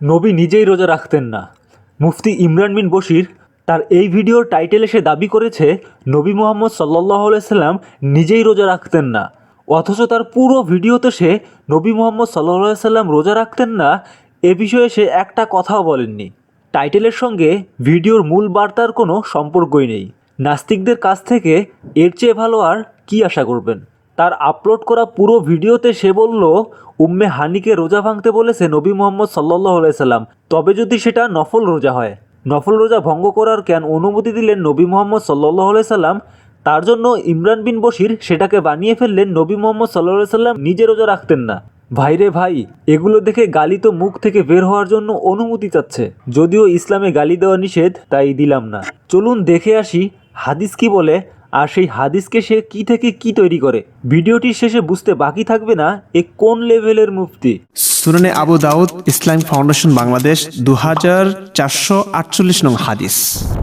নবী নিজেই রোজা রাখতেন না। মুফতি ইমরান বিন বশির তার এই ভিডিওর টাইটেলে সে দাবি করেছে, নবী মোহাম্মদ সাল্লাহ সাল্লাম নিজেই রোজা রাখতেন না। অথচ তার পুরো ভিডিওতে সে নবী মোহাম্মদ সাল্লাহ সাল্লাম রোজা রাখতেন না, এ বিষয়ে সে একটা কথাও বলেননি। টাইটেলের সঙ্গে ভিডিওর মূল বার্তার কোনো সম্পর্কই নেই। নাস্তিকদের কাছ থেকে এর চেয়ে ভালো আর কি আশা করবেন? তার আপলোড করা পুরো ভিডিওতে সে বলল, উম্মে হানিকে রোজা ভাঙতে বলেছে নবী মোহাম্মদ সাল্লাহ সাল্লাম। তবে যদি সেটা নফল রোজা হয়, নফল রোজা ভঙ্গ করার কেন অনুমতি দিলেন নবী মোহাম্মদ সাল্লাহ সাল্লাম, তার জন্য ইমরান বিন বশির সেটাকে বানিয়ে ফেললেন নবী মোহাম্মদ সাল্লাহ সাল্লাম, নিজে রোজা রাখতেন না। ভাইরে ভাই, এগুলো দেখে গালি তো মুখ থেকে বের হওয়ার জন্য অনুমতি চাচ্ছে। যদিও ইসলামে গালি দেওয়া নিষেধ, তাই দিলাম না। চলুন দেখে আসি, হাদিস কি বলে? আর সেই হাদিসকে সে কি থেকে কি তৈরি করে? ভিডিওটির শেষে বুঝতে বাকি থাকবে না এ কোন লেভেলের মুফতি। সুনানে Abu Dawud Islamic Foundation Bangladesh দু হাজার চারশো আটচল্লিশ নং হাদিস।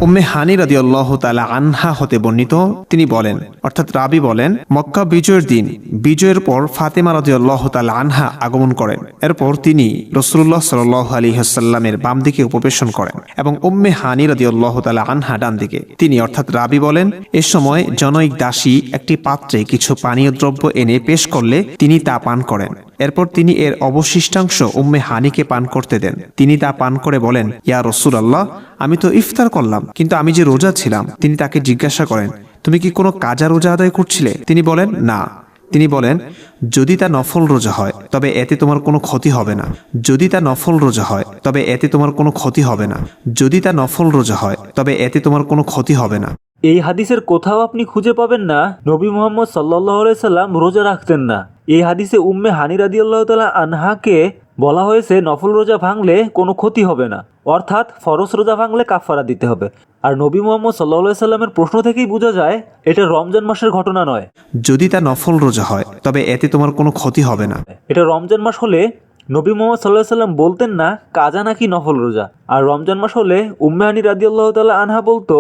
উম্মে হানি রাদি আল্লাহ তালা আনহা হতে বর্ণিত, তিনি বলেন, অর্থাৎ রাবি বলেন, মক্কা বিজয়ের দিন, বিজয়ের পর ফাতেমা রাদি আল্লাহ তালা আনহা আগমন করেন। এরপর তিনি রসুল্লাহ সাল আলী হাসাল্লামের বাম দিকে উপবেশন করেন এবং উম্মে হানি রাদি আল্লাহ তালা আনহা ডান দিকে। তিনি অর্থাৎ রাবি বলেন, এ সময় জনৈক দাসী একটি পাত্রে কিছু পানীয় দ্রব্য এনে পেশ করলে তিনি তা পান করেন। এরপর তিনি এর অবশিষ্টাংশ উম্মে হানিকে পান করতে দেন। তিনি তা পান করে বলেন, ইয়া রসুল আল্লাহ আমি তো ইফতার করলাম, কিন্তু আমি যে রোজা ছিলাম, তিনি তাকে জিজ্ঞাসা করেন, তুমি কি কোনো কাজা রোজা আদায় করছিলে? তিনি বলেন, না। তিনি বলেন, যদি তা নফল রোজা হয়, তবে এতে তোমার কোনো ক্ষতি হবে না। যদি তা নফল রোজা হয়, তবে এতে তোমার কোনো ক্ষতি হবে না। যদি তা নফল রোজা হয়, তবে এতে তোমার কোনো ক্ষতি হবে না। এই হাদিসের কোথাও আপনি খুঁজে পাবেন না, নবী মোহাম্মদ সাল্লাহ সাল্লাম রোজা রাখতেন না। এই হাদিসে উম্মে হানি রাদি আল্লাহ তালা আনহাকে বলা হয়েছে নফল রোজা ভাঙলে কোনো ক্ষতি হবে না। অর্থাৎ ফরজ রোজা ভাঙলে কাফারা দিতে হবে। আর নবী মোহাম্মদ সাল্লাহ সাল্লামের প্রশ্ন থেকেই বোঝা যায় এটা রমজান মাসের ঘটনা নয়। যদি তা নফল রোজা হয় তবে এতে তোমার কোনো ক্ষতি হবে না। এটা রমজান মাস হলে নবী মোহাম্মদ সাল্লাহ সাল্লাম বলতেন না কাজা নাকি নফল রোজা। আর রমজান মাস হলে উম্মে হানি রাদি আল্লাহ তালা আনহা বলতো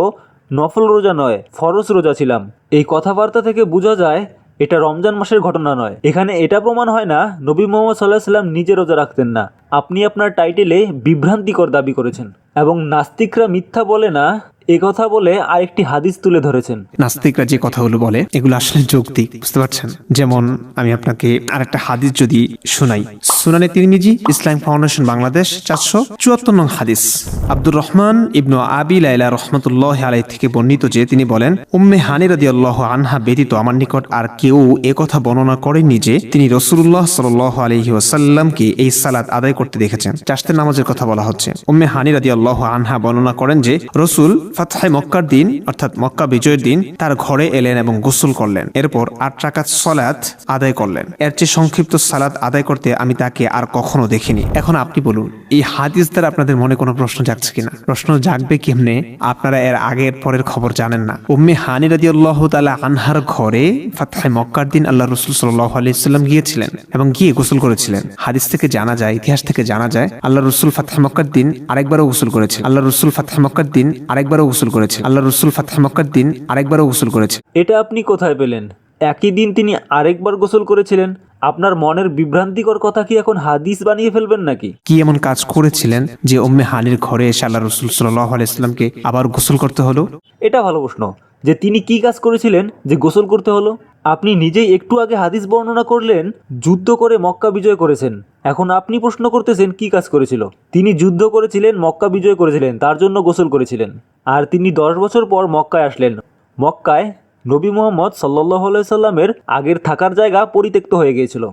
নফল রোজা নয় ফরজ রোজা ছিলাম। এই কথাবার্তা থেকে বোঝা যায় এটা রমজান মাসের ঘটনা নয়। এখানে এটা প্রমাণ হয় না, নবী মোহাম্মদ সাল্লাহ সাল্লাম নিজে রোজা রাখতেন না। আপনি আপনার টাইটেলে বিভ্রান্তিকর দাবি করেছেন। এবং নাস্তিকরা মিথ্যা বলে না কথা বলে আরেকটি হাদিস তুলে ধরেছেন। নাস্তিকরা যে কথাগুলো বলে, এগুলো আসলে যৌক্তিক, বুঝতে পারছেন? যেমন আমি আপনাকে আরেকটা হাদিস যদি শোনাই। সুনানে তিরমিজি, ইসলাম ফাউন্ডেশন, বাংলাদেশ, চারশো চুয়াত্তর নং হাদিস। আব্দুর রহমান ইবনু আবি লাইলা রহমতুল্লাহ আলাই থেকে বর্ণিত যে তিনি বলেন, উম্মে হানি রাদি আল্লাহ আনহা ব্যতীত আমার নিকট আর কেউ এ কথা বর্ণনা করেননি যে তিনি রসুল্লাহ সাল আলহি ওসাল্লামকে এই সালাত আদায় করতে দেখেছেন। চাষতের নামাজের কথা বলা হচ্ছে। উম্মে হানি রাদি আল্লাহ আনহা বর্ণনা করেন যে, রসুল ফাতহাই মক্কার দিন, অর্থাৎ মক্কা বিজয়ের দিন, তার ঘরে এলেন এবং গোসল করলেন। এরপর আট রাকাত সলাত আদায় করলেন। এর চেয়ে সংক্ষিপ্ত সালাত আদায় করতে আমি তাকে আর কখনো দেখিনি। এখন আপনি বলুন, এই হাদিস দ্বারা আপনাদের মনে কোনো প্রশ্ন জাগছে কিনা? প্রশ্ন জাগবে কেমনে? আপনারা এর আগের পরের খবর জানেন না। উম্মে হানি রাদি আল্লাহ তালা আনহার ঘরে ফাতহাই মক্কার দিন আল্লাহ রসুল সাল্লাহ আলাইসাল্লাম গিয়েছিলেন এবং গিয়ে গোসল করেছিলেন। হাদিস থেকে জানা যায়, ইতিহাস থেকে জানা যায় আল্লাহ রসুল ফাতহাই মক্কার দিন আরেকবারও গোসল করেছেন আল্লাহ রসুল ফাতহাই মক্কার দিন আরেকবারও গোসল করেছে। আল্লাহ রসুল ফাতহাই মক্কার দিন আরেকবারও গোসল করেছে। এটা আপনি কোথায় পেলেন? একই দিন তিনি আরেকবার গোসল করেছিলেন। আপনার মনের বিভ্রান্তিকর কথা কি এখন হাদিস বানিয়ে ফেলবেন নাকি? কি এমন কাজ করেছিলেন যে উম্মে হানির ঘরে এসে আল্লাহ রসুল সাল্লাহ আলাইসলামকে আবার গোসল করতে হলো? এটা ভালো প্রশ্ন। যে তিনি কি কাজ করেছিলেন যে গোসল করতে হলো? আপনি নিজেই একটু আগে হাদিস বর্ণনা করলেন যুদ্ধ করে মক্কা বিজয় করেছেন। এখন আপনি প্রশ্ন করতেছেন কি কাজ করেছিল। তিনি যুদ্ধ করেছিলেন, মক্কা বিজয় করেছিলেন, তার জন্য গোসল করেছিলেন। আর তিনি দশ বছর পর মক্কায় আসলেন। মক্কায় নবী মোহাম্মদ সাল্লাহ সাল্লামের আগের থাকার জায়গা পরিত্যক্ত হয়ে গিয়েছিল।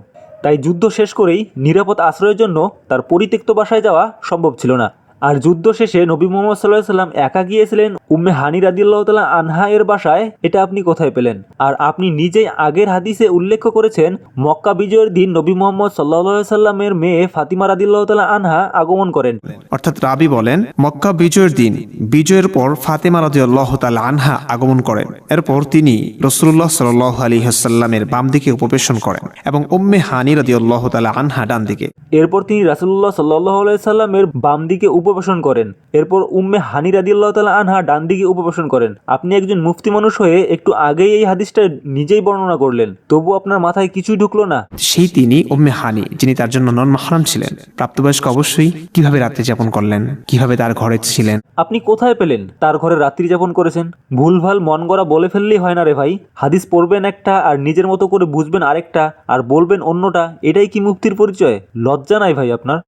তাই যুদ্ধ শেষ করেই নিরাপদ আশ্রয়ের জন্য তার পরিত্যক্ত বাসায় যাওয়া সম্ভব ছিল না। আর যুদ্ধ শেষে নবী মোহাম্মদ সাল্লাহ সাল্লাম একা গিয়েছিলেন উম্মে হানি রাদিল্লাহ তালা আনহা এর বাসায়। এটা আপনি কোথায় পেলেন? আর আপনি নিজেই আগের হাদিসে উল্লেখ করেছেন মক্কা বিজয়ের দিন নবী মোহাম্মদ সাল্লাহ সাল্লামের মেয়ে ফাতিমা রাদিল্লাহ তালা আনহা আগমন করেন। অর্থাৎ রাবি বলেন মক্কা বিজয়ের দিন বিজয়ের পর ফাতেমা রাদিয়াল্লাহ তাআলা আনহা আগমন করেন। এরপর তিনি রসুল্লাহ সাল্লাহ আলী হাসাল্লামের বাম দিকে উপবেশন করেন এবং উম্মে হানি রাদিয়াল্লাহ তাআলা আনহা ডান দিকে। এরপর তিনি রাসুল্লাহ সাল্লাহ সাল্লামের বাম দিকে উপবেশন করেন। এরপর উম্মে হানি রাদিল্লাহ তালা আনহা ডান দিকে উপবেশন করেন। আপনি একজন মুফতি মানুষ হয়ে একটু আগেই এই হাদিসটা নিজেই বর্ণনা করলেন। তবু আপনার মাথায় কিছুই ঢুকলো না। সেই তিনি উম্মে হানি যিনি তার জন্য নন মাহরাম ছিলেন। প্রাপ্তবয়স্ক অবশ্যই কীভাবে রাত্রি যাপন করলেন? কীভাবে তার ঘরে ছিলেন? আপনি কোথায় পেলেন? তার ঘরে রাত্রি যাপন করেছেন? ভুলভাল মন গড়া বলে ফেললেই হয় না রে ভাই। হাদিস পড়বেন একটা আর নিজের মতো করে বুঝবেন আরেকটা আর বলবেন অন্যটা এটাই কি মুক্তির পরিচয়? লজ্জা নাই ভাই আপনার।